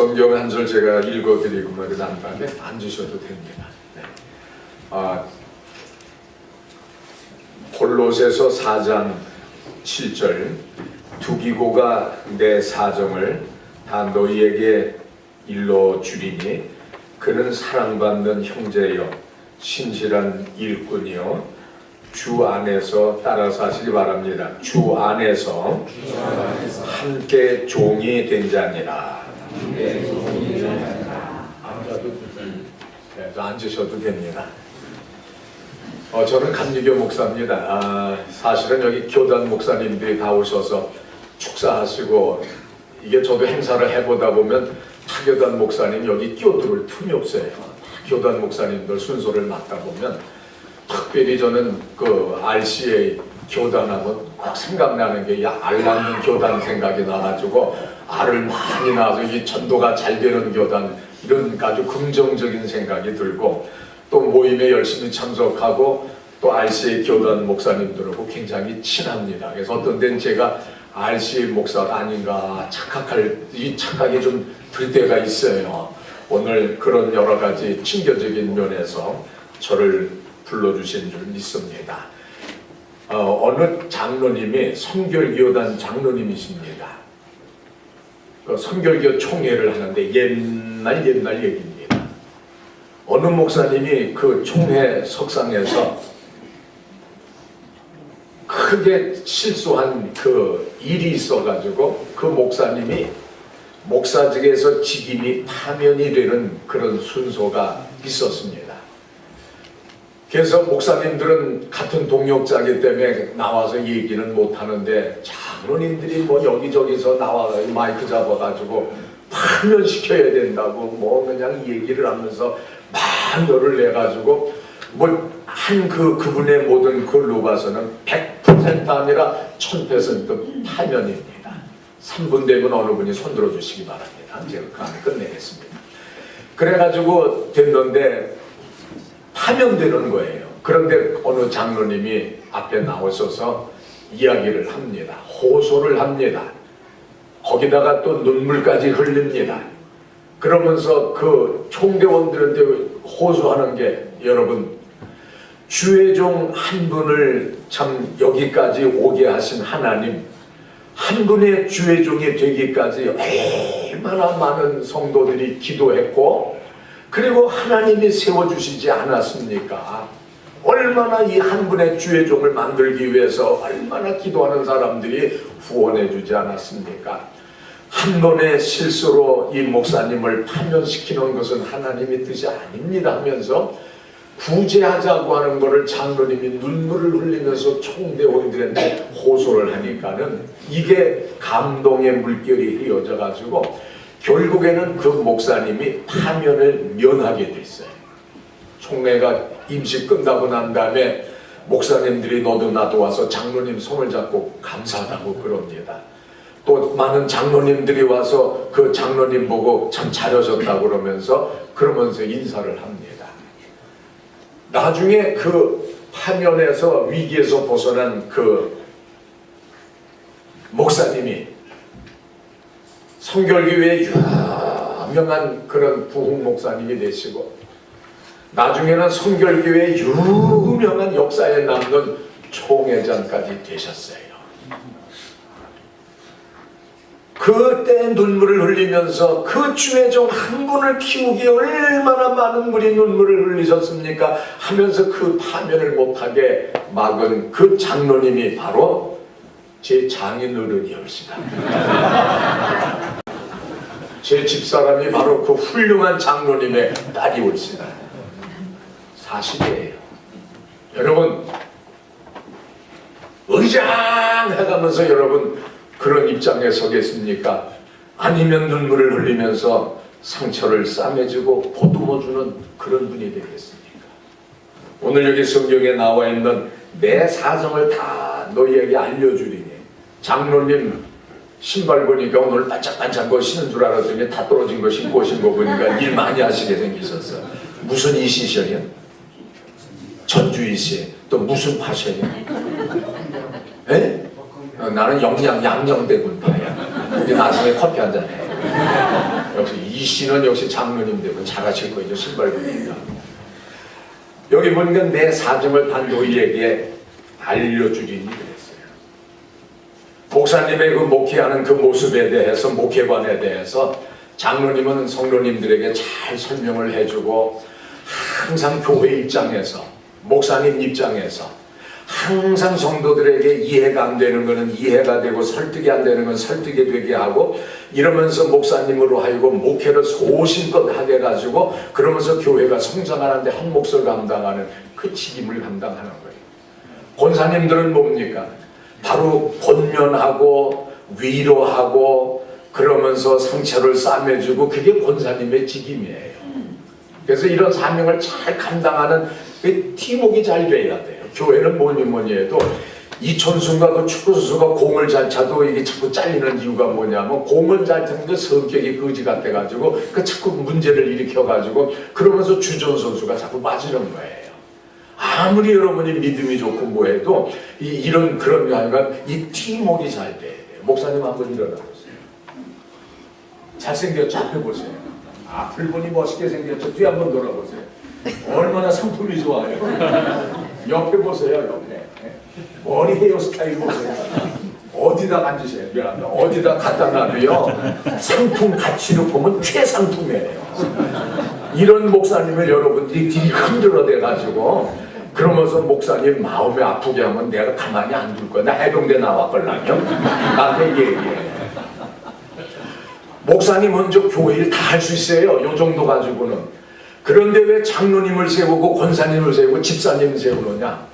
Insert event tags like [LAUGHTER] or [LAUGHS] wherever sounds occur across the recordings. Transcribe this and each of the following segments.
성경 한 절 제가 읽어드리고 뭐난 다음에 앉으셔도 됩니다. 네. 아, 골로새서 4장 7절 두기고가 내 사정을 다 너희에게 일러 주리니 그는 사랑받는 형제여 신실한 일꾼이요 주 안에서 따라서 하시기 바랍니다. 주 안에서 함께 종이 된 자니라. 앉아도 네, 저 앉으셔도 됩니다. 어, 저는 감리교 목사입니다. 아, 사실은 여기 교단 목사님들이 다 오셔서 축사하시고 이게 저도 행사를 해보다 보면 타교단 목사님 여기 끼어들을 틈이 없어요. 교단 목사님들 순서를 맡다 보면 특별히 저는 그 RCA 교단하면 꼭 생각나는 게이알 낳는 교단 생각이 나가지고 알을 많이 낳아서 이 전도가 잘 되는 교단 이런 아주 긍정적인 생각이 들고 또 모임에 열심히 참석하고 또 RCA 교단 목사님들하고 굉장히 친합니다. 그래서 어떤 데는 제가 RCA 목사가 아닌가 착각할 이 착각이 좀 들 때가 있어요. 오늘 그런 여러 가지 친교적인 면에서 저를 불러주신 줄 믿습니다. 어, 어느 장로님이 성결교단 장로님이십니다. 그 성결교 총회를 하는데 옛날 옛날 얘기입니다. 어느 목사님이 그 총회 석상에서 크게 실수한 그 일이 있어가지고 그 목사님이 목사직에서 직임이 파면이 되는 그런 순서가 있었습니다. 그래서 목사님들은 같은 동역자기 때문에 나와서 얘기는 못 하는데 장로님들이 뭐 여기저기서 나와서 마이크 잡아가지고 파면시켜야 된다고 뭐 그냥 얘기를 하면서 만열을 내가지고 뭐한그 그분의 모든 글로 봐서는 100% 아니라 1000% 파면입니다. 3분 되면 어느 분이 손들어 주시기 바랍니다. 제가 그 안에 끝내겠습니다. 그래가지고 됐는데 파면되는 거예요. 그런데 어느 장로님이 앞에 나오셔서 이야기를 합니다. 호소를 합니다. 거기다가 또 눈물까지 흘립니다. 그러면서 그 총대원들한테 호소하는 게 여러분 주의 종 한 분을 참 여기까지 오게 하신 하나님 한 분의 주의 종이 되기까지 얼마나 많은 성도들이 기도했고 그리고 하나님이 세워주시지 않았습니까? 얼마나 이 한 분의 주의 종을 만들기 위해서 얼마나 기도하는 사람들이 후원해 주지 않았습니까? 한 번의 실수로 이 목사님을 파면시키는 것은 하나님의 뜻이 아닙니다 하면서 구제하자고 하는 것을 장로님이 눈물을 흘리면서 총대원들한테 호소를 하니까는 이게 감동의 물결이 휘어져 가지고 결국에는 그 목사님이 파면을 면하게 됐어요. 총회가 임시 끝나고 난 다음에 목사님들이 너도 나도 와서 장로님 손을 잡고 감사하다고 그럽니다. 또 많은 장로님들이 와서 그 장로님 보고 참 잘하셨다고 그러면서 그러면서 인사를 합니다. 나중에 그 파면에서 위기에서 벗어난 그 목사님이 성결교회의 유명한 그런 부흥 목사님이 되시고 나중에는 성결교회의 유명한 역사에 남는 총회장까지 되셨어요. 그때 눈물을 흘리면서 그 주의 종한 분을 키우기에 얼마나 많은 분이 눈물을 흘리셨습니까? 하면서 그 파면을 못하게 막은 그 장로님이 바로 제 장인 어른이었습니다. 제 집사람이 바로 그 훌륭한 장로님의 딸이 올시다. 사실이에요. 여러분, 의장 해가면서 여러분 그런 입장에 서겠습니까? 아니면 눈물을 흘리면서 상처를 싸매주고 보듬어주는 그런 분이 되겠습니까? 오늘 여기 성경에 나와 있는 내 사정을 다 너희에게 알려주리니 장로님 신발 보니까 오늘 반짝반짝 거 신은 줄 알았더니 다 떨어진 거 신고 오신 거 보니까 [LAUGHS] 일 많이 하시게 생기셨어. 무슨 이시셔요? 전주 이시. 또 무슨 파셔요? 에? 어, 나는 영양 양념대군 파야. 우리 나중에 커피 한잔 해. 역시 이 씨는 역시 장로님 되면 잘하실 거죠 신발군이니까. 여기 보니까 내 사정을 단도이에게 알려주리니. 목사님의 그 목회하는 그 모습에 대해서 목회관에 대해서 장로님은 성도님들에게 잘 설명을 해주고 항상 교회 입장에서 목사님 입장에서 항상 성도들에게 이해가 안 되는 것은 이해가 되고 설득이 안 되는 건 설득이 되게 하고 이러면서 목사님으로 하여금 목회를 소신껏 하게 해가지고 그러면서 교회가 성장하는데 한 몫을 감당하는 그 책임을 감당하는 거예요. 권사님들은 뭡니까? 바로 권면하고 위로하고 그러면서 상처를 싸매주고 그게 권사님의 직임이에요. 그래서 이런 사명을 잘 감당하는 그 팀워크가 잘 돼야 돼요. 교회는 뭐니 뭐니 해도 이천수가 그 축구선수가 공을 잘 차도 이게 자꾸 잘리는 이유가 뭐냐면 공을 잘 차는 게 성격이 거지 같아가지고 그 자꾸 문제를 일으켜가지고 그러면서 주전 선수가 자꾸 빠지는 거예요. 아무리 여러분이 믿음이 좋고 뭐해도 이, 이런 그런 게 아니라 이 팀워크가 잘 돼요. 목사님 한번 일어나 보세요. 잘생겼죠? 앞에 보세요. 앞을 보니 멋있게 생겼죠? 뒤에 한번 돌아보세요. 얼마나 상품이 좋아요. 옆에 보세요, 옆에. 머리 헤어스타일 보세요. 어디다 앉으세요? 미안합니다. 어디다 갖다 놔도요. 상품 가치로 보면 최상품이에요. 이런 목사님을 여러분들이 뒤 흔들어 대가지고 그러면서 목사님 마음이 아프게 하면 내가 가만히 안 둘 거야. 나 해병대 나왔걸랑요. 나한테 얘기해. 목사님 먼저 교회 일다할 수 있어요. 요 정도 가지고는. 그런데 왜 장로님을 세우고 권사님을 세우고 집사님을 세우느냐?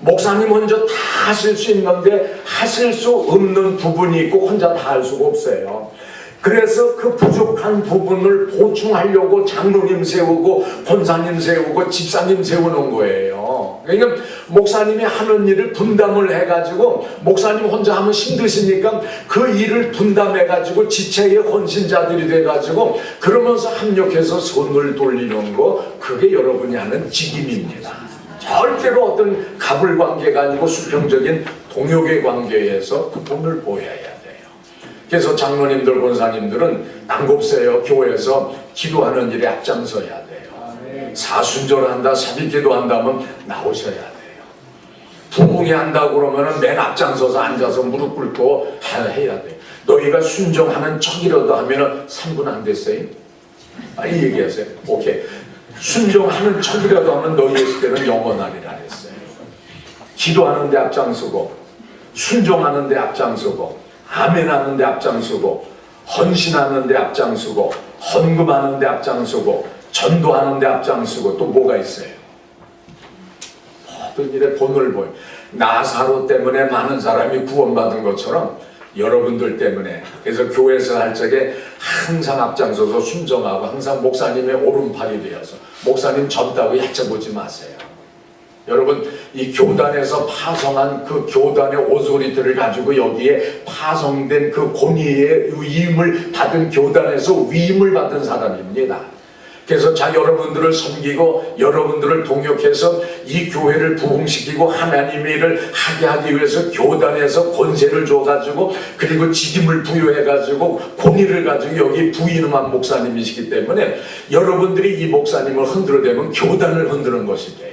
목사님 먼저 다 하실 수 있는데 하실 수 없는 부분이 있고 혼자 다 할 수가 없어요. 그래서 그 부족한 부분을 보충하려고 장로님 세우고 권사님 세우고 집사님 세우는 거예요. 그러니까 목사님이 하는 일을 분담을 해가지고 목사님 혼자 하면 힘드시니까 그 일을 분담해가지고 지체의 헌신자들이 돼가지고 그러면서 합력해서 손을 돌리는 거 그게 여러분이 하는 직임입니다. 절대로 어떤 갑을 관계가 아니고 수평적인 동역의 관계에서 그 본을 보여야. 그래서 장로님들, 권사님들은 난곱세요 교회에서 기도하는 일에 앞장서야 돼요. 사순절한다, 사비기도한다 면 나오셔야 돼요. 부흥이 한다고 그러면 맨 앞장서서 앉아서 무릎 꿇고 해야 돼. 너희가 순종하는 척이라도 하면 3분 안 됐어요? 빨리 얘기하세요. 오케이. 순종하는 척이라도 하면 너희의 때는 영원하리라 했어요. 기도하는 데 앞장서고 순종하는 데 앞장서고 아멘 하는데 앞장서고 헌신하는 데 앞장서고 헌금하는 데 앞장서고 전도하는 데 앞장서고 또 뭐가 있어요? 모든 일에 본을 보여. 나사로 때문에 많은 사람이 구원받은 것처럼 여러분들 때문에 그래서 교회에서 할 적에 항상 앞장서서 순종하고 항상 목사님의 오른팔이 되어서 목사님 젊다고 얕아보지 마세요. 여러분 이 교단에서 파송한 그 교단의 오소리들을 가지고 여기에 파송된 그 권위의 위임을 받은 교단에서 위임을 받은 사람입니다. 그래서 자 여러분들을 섬기고 여러분들을 동역해서 이 교회를 부흥시키고 하나님의 일을 하게 하기 위해서 교단에서 권세를 줘가지고 그리고 직임을 부여해가지고 권위를 가지고 여기 부인음한 목사님이시기 때문에 여러분들이 이 목사님을 흔들어대면 교단을 흔드는 것이 돼요.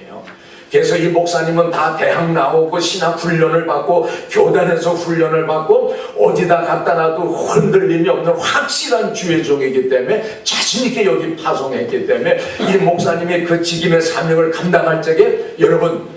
그래서 이 목사님은 다 대학 나오고 신학 훈련을 받고 교단에서 훈련을 받고 어디다 갖다 놔도 흔들림이 없는 확실한 주의 종이기 때문에 자신 있게 여기 파송했기 때문에 이 목사님의 그 직임의 사명을 감당할 적에 여러분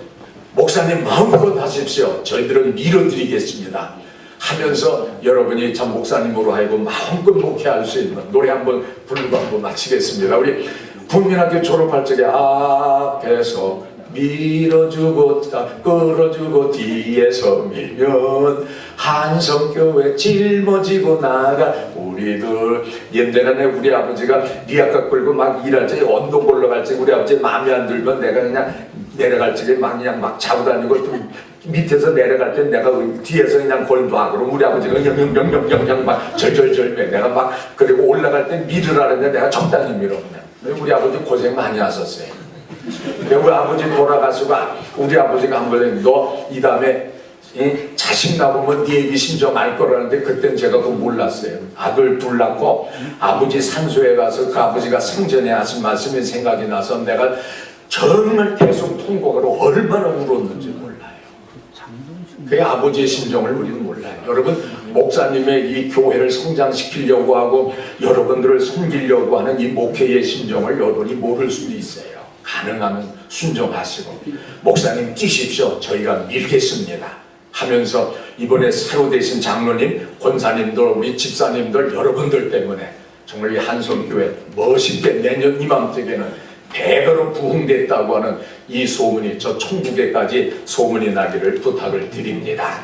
목사님 마음껏 하십시오. 저희들은 밀어드리겠습니다. 하면서 여러분이 참 목사님으로 하여금 마음껏 목회할 수 있는 노래 한번 부르고 한번 마치겠습니다. 우리 국민학교 졸업할 적에 앞에서 밀어주고 끌어주고 뒤에서 밀면 한성교회 짊어지고 나가 우리들 옛날에 우리 아버지가 리아카 끌고 막 일할 적에 언덕 올라갈 적에 우리 아버지 마음에 안 들면 내가 그냥 내려갈 적에 막 그냥 막 자고 다니고 좀 밑에서 내려갈 때 내가 뒤에서 그냥 걸봐 그럼 우리 아버지가 영영영영영영 막 절절절매 내가 막 그리고 올라갈 때 밀으라는데 내가 적당히 밀어 우리 아버지 고생 많이 하셨어요. 우리 아버지 돌아가시고 우리 아버지가 한 번에 너이 다음에 응? 자식 낳으면 네 애기 심정 알 거라는데 그땐 제가 그거 몰랐어요. 아들 둘 낳고 아버지 산소에 가서 그 아버지가 생전에 하신 말씀이 생각이 나서 내가 정말 계속 통곡으로 얼마나 울었는지 몰라요. 그 아버지의 심정을 우리는 몰라요. 여러분 목사님의 이 교회를 성장시키려고 하고 여러분들을 섬기려고 하는 이 목회의 심정을 여러분이 모를 수도 있어요. 가능하면 순종하시고 목사님 뛰십시오. 저희가 밀겠습니다. 하면서 이번에 새로 되신 장로님, 권사님들, 우리 집사님들 여러분들 때문에 정말 이 한성교회 멋있게 내년 이맘때에는 대거로 부흥됐다고 하는 이 소문이 저 천국에까지 소문이 나기를 부탁을 드립니다.